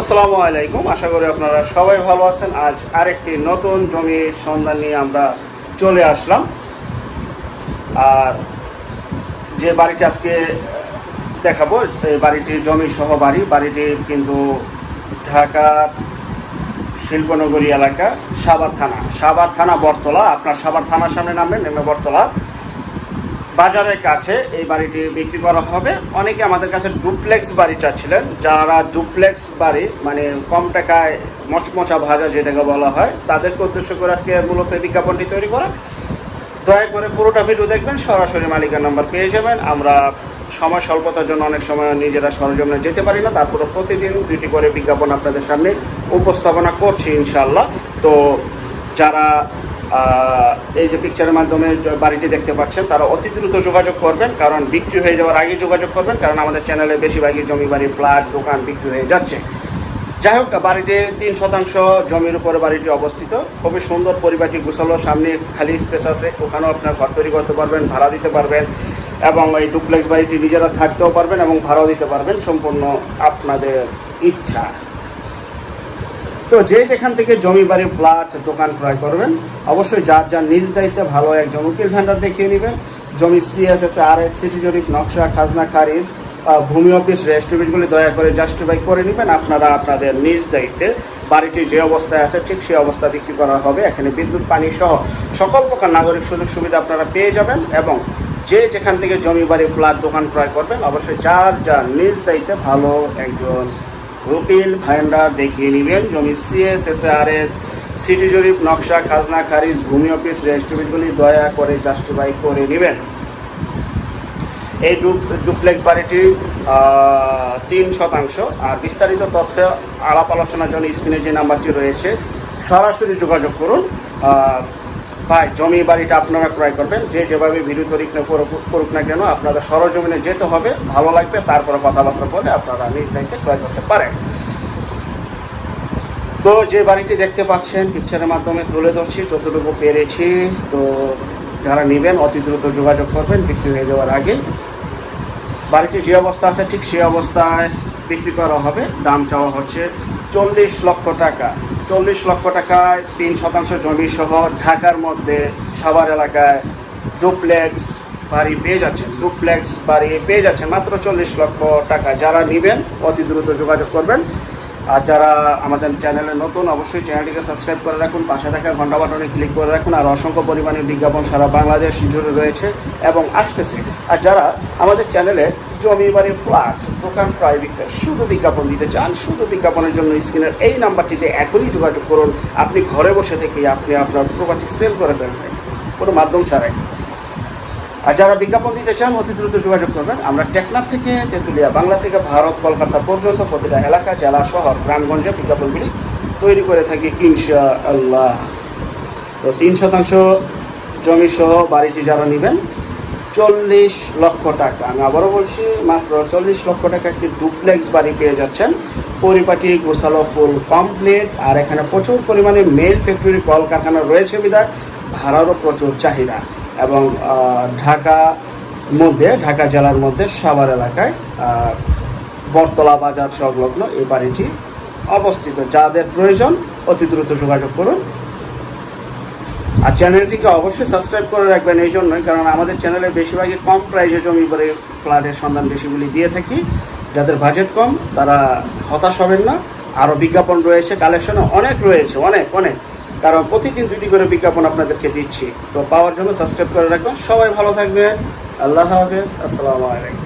আসসালামু আলাইকুম। আশা করি আপনারা সবাই ভালো আছেন। আজ আরেকটি নতুন জমির সন্ধান নিয়ে আমরা চলে আসলাম। আর যে বাড়িটি আজকে দেখাবো, এই বাড়িটি জমি সহ বাড়ি। বাড়িটি কিন্তু ঢাকার শিল্পনগরী এলাকা, সাভার থানা। সাভার থানা বটতলা। আপনার সাভার থানার সামনে নামবেন, নেমে বটতলা। বাজারের কাছে এই বাড়িটি বিক্রি করা হবে। অনেকে আমাদের কাছে ডুপ্লেক্স বাড়িটা ছিলেন, যারা ডুপ্লেক্স বাড়ি মানে কম টাকায় মচমচা ভাজা যেটাকে বলা হয়, তাদেরকে উদ্দেশ্য করে আজকে মূলত বিজ্ঞাপনটি তৈরি করা। দয়া করে পুরোটা ভিডিও দেখবেন, সরাসরি মালিকের নাম্বার পেয়ে যাবেন। আমরা সময় স্বল্পতার জন্য অনেক সময় নিজেরা সরজমে যেতে পারি না, তারপরে প্রতিদিন দুটি করে বিজ্ঞাপন আপনাদের সামনে উপস্থাপনা করছি ইনশাল্লাহ তো যারা এই যে পিকচারের মাধ্যমে বাড়িটি দেখতে পাচ্ছেন, তারা অতি দ্রুত যোগাযোগ করবেন, কারণ বিক্রি হয়ে যাওয়ার আগে যোগাযোগ করবেন, কারণ আমাদের চ্যানেলে বেশিরভাগই জমি বাড়ি ফ্ল্যাট দোকান বিক্রি হয়ে যাচ্ছে। যাই হোক, বাড়িটি তিন শতাংশ জমির উপরে বাড়িটি অবস্থিত। খুবই সুন্দর পরিবারটি গুছালো, সামনে খালি স্পেস আছে, ওখানেও আপনার ঘর তৈরি করতে পারবেন, ভাড়া দিতে পারবেন, এবং এই ডুপ্লেক্স বাড়িটি নিজেরা থাকতেও পারবেন এবং ভাড়াও দিতে পারবেন, সম্পূর্ণ আপনাদের ইচ্ছা। তো যে যেখান থেকে জমি বাড়ি ফ্ল্যাট দোকান ক্রয় করবেন, অবশ্যই যার যার নিজ দায়িত্বে ভালো একজন উকিল ভ্যান্ডার দেখিয়ে নেবেন। জমি সিএসএস আর এস সিটি জরিপ, নকশা, খাজনা, খারিজ ভূমি অফিস রেস্টিফিটগুলি দয়া করে জাস্টিফাই করে নেবেন। আপনারা আপনাদের নিজ দায়িত্বে বাড়িটি যে অবস্থায় আছে, ঠিক সেই অবস্থা বিক্রি করা হবে। এখানে বিদ্যুৎ, পানি সহ সকল প্রকার নাগরিক সুযোগ সুবিধা আপনারা পেয়ে যাবেন এবং যে যেখান থেকে জমি বাড়ি ফ্ল্যাট দোকান ক্রয় করবেন, অবশ্যই যার যার নিজ দায়িত্বে ভালো একজন রুপিল ভাইন্ডার দেখিয়ে নেবেন। জমি সিএস এস সিটি জরিপ, নকশা, খাজনা, খারিজ, ভূমি অফিস রেস্টিফিটগুলি দয়া করে জাস্টিফাই করে নেবেন। এই ডুপ্লেক্স বাড়িটি তিন শতাংশ। আর বিস্তারিত তথ্য, আলাপ আলোচনার জন্য স্ক্রিনে যে নাম্বারটি রয়েছে, সরাসরি যোগাযোগ করুন। ভাই, জমি বাড়িটা আপনারা ক্রয় করবেন। যে যেভাবে ভিডিও না করুক- না কেন, আপনাদের সরজমিনে যেতে হবে, ভালো লাগবে, তারপরে কথাবার্তা বলে আপনারা নিজ দায়িত্বে ক্রয় করতে পারেন। তো যে বাড়িটি দেখতে পাচ্ছেন পিকচারের মাধ্যমে তুলে ধরছি, যতটুকু পেরেছি। তো যারা নেবেন, অতি দ্রুত যোগাযোগ করবেন, বিক্রি হয়ে যাওয়ার আগে। বাড়িটি যে অবস্থা আছে, ঠিক সেই অবস্থায় বিক্রি করা হবে। দাম চাওয়া হচ্ছে চল্লিশ লক্ষ টাকা। চল্লিশ লক্ষ টাকায় তিন শতাংশ জমি সহ ঢাকার মধ্যে সাভার এলাকায় ডুপ্লেক্স বাড়ি পেয়ে যাচ্ছেন। ডুপ্লেক্স বাড়ি পেয়ে যাচ্ছেন মাত্র চল্লিশ লক্ষ টাকা। যারা নেবেন, অতি দ্রুত যোগাযোগ করবেন। আর যারা আমাদের চ্যানেলে নতুন, অবশ্যই চ্যানেলটিকে সাবস্ক্রাইব করে রাখুন, পাশে থাকা ঘণ্টা বাটনে ক্লিক করে রাখুন, আর অসংখ্য পরিমাণে বিজ্ঞাপন সারা বাংলাদেশ জুড়ে রয়েছে এবং আসতেছে। আর যারা আমাদের চ্যানেলে জমি বাড়ি, ফ্ল্যাট, দোকান প্রায় বিক্রয় শুধু বিজ্ঞাপন দিতে চান, শুধু বিজ্ঞাপনের জন্য স্ক্রিনের এই নাম্বারটিতে এখনই যোগাযোগ করুন। আপনি ঘরে বসে থেকেই আপনি আপনার প্রপার্টি সেল করে ফেলবেন। কোনো মাধ্যম ছাড়াই। আর যারা বিজ্ঞাপন দিতে চান, অতি দ্রুত যোগাযোগ করবেন। আমরা টেকনাফ থেকে তেঁতুলিয়া, বাংলা থেকে ভারত, কলকাতা পর্যন্ত প্রতিটা এলাকা, জেলা, শহর, গ্রামগঞ্জে বিজ্ঞাপনগুলি তৈরি করে থাকি ইনশা আল্লাহ তো তিন শতাংশ জমি সহ বাড়িটি যারা নেবেন, চল্লিশ লক্ষ টাকা। আমি আবারও বলছি, মাত্র চল্লিশ লক্ষ টাকা একটি ডুপ্লেক্স বাড়ি পেয়ে যাচ্ছেন। পরিপাটি গোসালো ফুল কমপ্লিট, আর এখানে প্রচুর পরিমাণে মেল ফ্যাক্টরি, কলকারখানা রয়েছে বিধায়, ভাড়ারও প্রচুর চাহিদা। এবং ঢাকা মধ্যে ঢাকা জেলার মধ্যে সাভার এলাকায় আহ, বটতলা বাজার সংলগ্ন এই বাড়িটি অবস্থিত। যাদের প্রয়োজন অতি দ্রুত যোগাযোগ করুন। আর চ্যানেলটিকে অবশ্যই সাবস্ক্রাইব করে রাখবেন এই জন্যই কারণ আমাদের চ্যানেলে বেশিরভাগই কম প্রাইসে জমি করে ফ্ল্যাটের সন্ধান বেশিগুলি দিয়ে থাকি। যাদের বাজেট কম তারা হতাশ হবেন না। আরও বিজ্ঞাপন রয়েছে কালেকশনও অনেক রয়েছে অনেক অনেক। কারণ প্রতিদিন দুটি করে বিজ্ঞাপন আপনাদেরকে দিচ্ছি। তো পাওয়ার জন্য সাবস্ক্রাইব করে রাখবেন। সবাই ভালো থাকবেন। আল্লাহ হাফেজ। আসসালামু আলাইকুম।